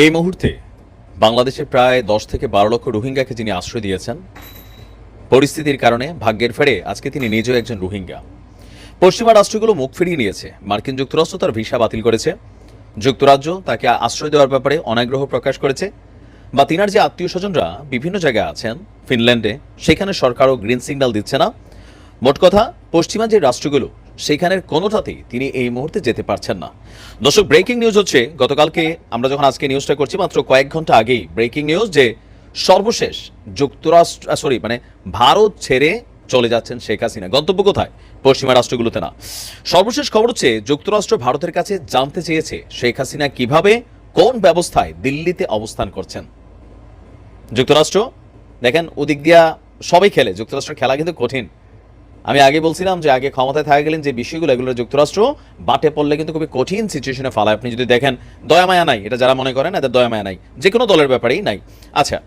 এই মুহূর্তে বাংলাদেশে প্রায় দশ থেকে বারো লক্ষ রোহিঙ্গাকে যিনি আশ্রয় দিয়েছেন, পরিস্থিতির কারণে ভাগ্যের ফেরে আজকে তিনি নিজেও একজন রোহিঙ্গা। পশ্চিমা রাষ্ট্রগুলো মুখ ফিরিয়ে নিয়েছে। মার্কিন যুক্তরাষ্ট্র তার ভিসা বাতিল করেছে। যুক্তরাজ্য তাকে আশ্রয় দেওয়ার ব্যাপারে অনাগ্রহ প্রকাশ করেছে বা তিনার যে আত্মীয় স্বজনরা বিভিন্ন জায়গায় আছেন, ফিনল্যান্ডে, সেখানে সরকারও গ্রিন সিগন্যাল দিচ্ছে না। মোট কথা, পশ্চিমা যে রাষ্ট্রগুলো সেখানের কোনোটাতেই তিনি এই মুহূর্তে যেতে পারছেন না। দর্শক ব্রেকিং নিউজ হচ্ছে, গতকালকে আমরা যখন আজকে নিউজটা করছি, মাত্র কয়েক ঘণ্টা আগেই ব্রেকিং নিউজ যে সর্বশেষ যুক্তরাষ্ট্র সরি মানে ভারত ছেড়ে চলে যাচ্ছেন শেখ হাসিনা। গন্তব্য কোথায়? পশ্চিমা রাষ্ট্রগুলোতে না। সর্বশেষ খবর হচ্ছে, যুক্তরাষ্ট্র ভারতের কাছে জানতে চেয়েছে শেখ হাসিনা কীভাবে, কোন ব্যবস্থায় দিল্লিতে অবস্থান করছেন। যুক্তরাষ্ট্র, দেখেন, ওদিক দিয়া সবাই খেলে, যুক্তরাষ্ট্রের খেলা কিন্তু কঠিন। আমি আগে বলছিলাম যে আগে ক্ষমতায় থাকা গেলেন যে বিষয়গুলো, এগুলো যুক্তরাষ্ট্র। বাটে পড়লে কিন্তু খুবই কঠিন সিচুয়েশনে ফালায়। আপনি যদি দেখেন, দয়া মায়া নাই। এটা যারা মনে করেন, এদের দয়া মায়া নাই। যে কোনো দলের ব্যাপারেই নাই। আচ্ছা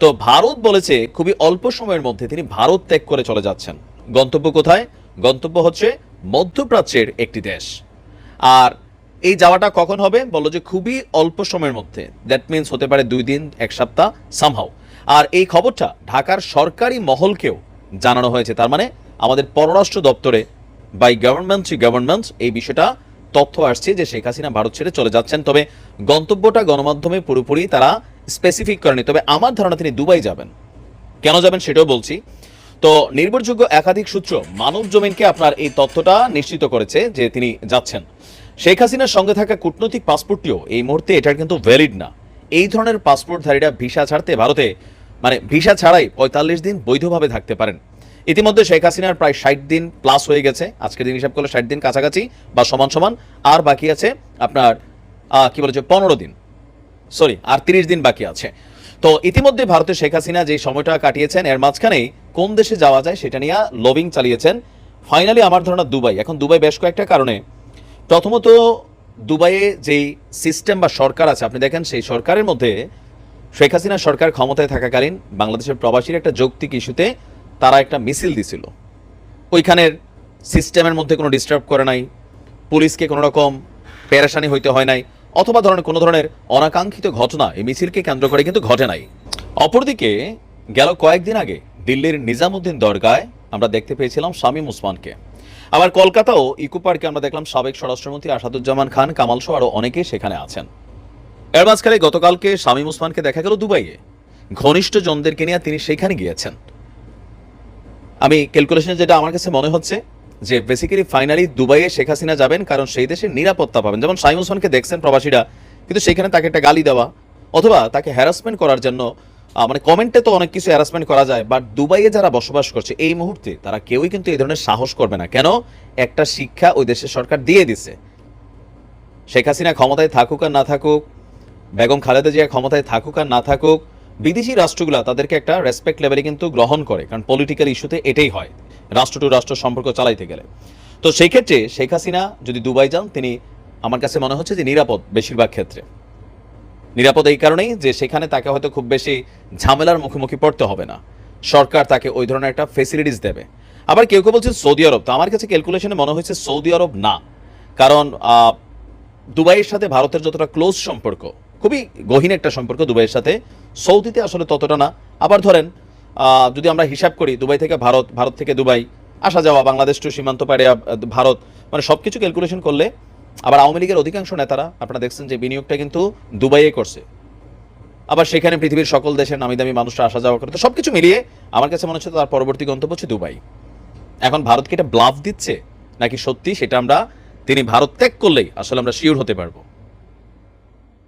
তো ভারত বলেছে খুবই অল্প সময়ের মধ্যে তিনি ভারত ত্যাগ করে চলে যাচ্ছেন। গন্তব্য কোথায়? গন্তব্য হচ্ছে মধ্যপ্রাচ্যের একটি দেশ। আর এই যাওয়াটা কখন হবে? বলল যে খুবই অল্প সময়ের মধ্যে। দ্যাট মিন্স হতে পারে দুই দিন, এক সপ্তাহ সামহাও আর এই খবরটা ঢাকার সরকারি মহলকেও জানানো হয়েছে। তার মানে আমাদের পররাষ্ট্র দপ্তরে বাই গভর্নমেন্ট টু গভর্নমেন্ট এই বিষয়টা তথ্য আসছে যে শেখ হাসিনা ভারত ছেড়ে চলে যাচ্ছেন। তবে গন্তব্যটা গণমাধ্যমে পুরোপুরি তারা স্পেসিফিক করেনি। তবে আমার ধারণা তিনি দুবাই যাবেন। কেন যাবেন সেটাও বলছি। তো নির্ভরযোগ্য একাধিক সূত্র মানব জমিনকে আপনার এই তথ্যটা নিশ্চিত করেছে যে তিনি যাচ্ছেন। শেখ হাসিনার সঙ্গে থাকা কূটনৈতিক পাসপোর্টটিও এই মুহূর্তে এটার কিন্তু ভ্যালিড না। এই ধরনের পাসপোর্টধারীরা ভিসা ছাড়তে ভারতে মানে ভিসা ছাড়াই পঁয়তাল্লিশ দিন বৈধভাবে থাকতে পারেন। ইতিমধ্যে শেখ হাসিনার প্রায় ষাট দিন প্লাস হয়ে গেছে। আজকের দিন হিসাব করলে ষাট দিন কাছাকাছি বা সমান সমান। আর বাকি আছে আপনার কি বলেছে, পনেরো দিন। সরি আর তিরিশ দিন বাকি আছে। তো ইতিমধ্যে ভারতে শেখ হাসিনা যে সময়টা কাটিয়েছেন, এর মাঝখানেই কোন দেশে যাওয়া যায় সেটা নিয়ে লবিং চালিয়েছেন। ফাইনালি আমার ধারণা দুবাই। এখন দুবাই বেশ কয়েকটা কারণে। প্রথমত, দুবাইয়ে যেই সিস্টেম বা সরকার আছে, আপনি দেখেন সেই সরকারের মধ্যে শেখ হাসিনা সরকার ক্ষমতায় থাকাকালীন বাংলাদেশের প্রবাসীর একটা যৌক্তিক ইস্যুতে তারা একটা মিছিল দিছিল। ওইখানের সিস্টেমের মধ্যে কোনো ডিস্টার্ব করে নাই, পুলিশকে কোনো রকম পেরেশানি হইতে হয় নাই, অথবা ধরনের কোনো ধরনের অনাকাঙ্ক্ষিত ঘটনা এই মিছিলকে কেন্দ্র করে কিন্তু ঘটে নাই। অপরদিকে গেল কয়েকদিন আগে দিল্লির নিজামুদ্দিন দরগায় আমরা দেখতে পেয়েছিলাম শামীম উসমানকে। আবার কলকাতাও ইকো পার্কে আমরা দেখলাম সাবেক স্বরাষ্ট্রমন্ত্রী আসাদুজ্জামান খান, কামাল সহ আরও অনেকেই সেখানে আছেন। এর মাঝখানে গতকালকে শামীম উসমানকে দেখা গেল দুবাইয়ে। ঘনিষ্ঠ জনদেরকে নিয়ে তিনি সেখানে গিয়েছেন। আমি ক্যালকুলেশনে যেটা আমার কাছে মনে হচ্ছে, যে বেসিক্যালি ফাইনালি দুবাইয়ে শেখ হাসিনা যাবেন, কারণ সেই দেশে নিরাপত্তা পাবেন। যেমন সাইম ওসমানকে দেখছেন প্রবাসীরা, কিন্তু সেখানে তাকে একটা গালি দেওয়া, অথবা তাকে হ্যারাসমেন্ট করার জন্য মানে কমেন্টে তো অনেক কিছু হ্যারাসমেন্ট করা যায় বাট দুবাইয়ে যারা বসবাস করছে, এই মুহূর্তে তারা কেউই কিন্তু এই ধরনের সাহস করবে না। কেন? একটা শিক্ষা ওই দেশের সরকার দিয়ে দিছে। শেখ হাসিনা ক্ষমতায় থাকুক আর না থাকুক, বেগম খালেদা জিয়া ক্ষমতায় থাকুক আর না থাকুক বিদেশি রাষ্ট্রগুলো তাদেরকে একটা রেসপেক্ট লেভেলে কিন্তু গ্রহণ করে, কারণ পলিটিক্যাল ইস্যুতে এটাই হয়, রাষ্ট্র টু রাষ্ট্র সম্পর্ক চালাইতে গেলে। তো সেই ক্ষেত্রে শেখ হাসিনা যদি দুবাই যান, তিনি আমার কাছে মনে হচ্ছে যে নিরাপদ বেশিরভাগ ক্ষেত্রে। নিরাপদ এই কারণেই যে সেখানে তাকে হয়তো খুব বেশি ঝামেলার মুখোমুখি পড়তে হবে না। সরকার তাকে ওই ধরনের একটা ফেসিলিটিস দেবে। আবার কেউ কেউ বলছেন সৌদি আরব, তো আমার কাছে ক্যালকুলেশনে মনে হয়েছে সৌদি আরব না। কারণ দুবাইয়ের সাথে ভারতের যতটা ক্লোজ সম্পর্ক খুবই গহীন একটা সম্পর্ক দুবাইয়ের সাথে। সৌদিতে আসলে ততটা না। আবার ধরেন যদি আমরা হিসাব করি, দুবাই থেকে ভারত ভারত থেকে দুবাই, আসা যাওয়া, বাংলাদেশ টু সীমান্ত পাড়ে ভারত মানে সব কিছু ক্যালকুলেশন করলে আবার আওয়ামী লীগের অধিকাংশ নেতারা, আপনারা দেখছেন যে বিনিয়োগটা কিন্তু দুবাইয়ে করছে। আবার সেখানে পৃথিবীর সকল দেশের নামি দামি মানুষরা আসা যাওয়া করে, তো সবকিছু মিলিয়ে আমার কাছে মনে হচ্ছে তার পরবর্তী গন্তব্য হচ্ছে দুবাই। এখন ভারতকে এটা ব্লাফ দিচ্ছে? নাকি সত্যি সেটা আমরা, তিনি ভারত ত্যাগ করলেই আসলে আমরা শিওর হতে পারব?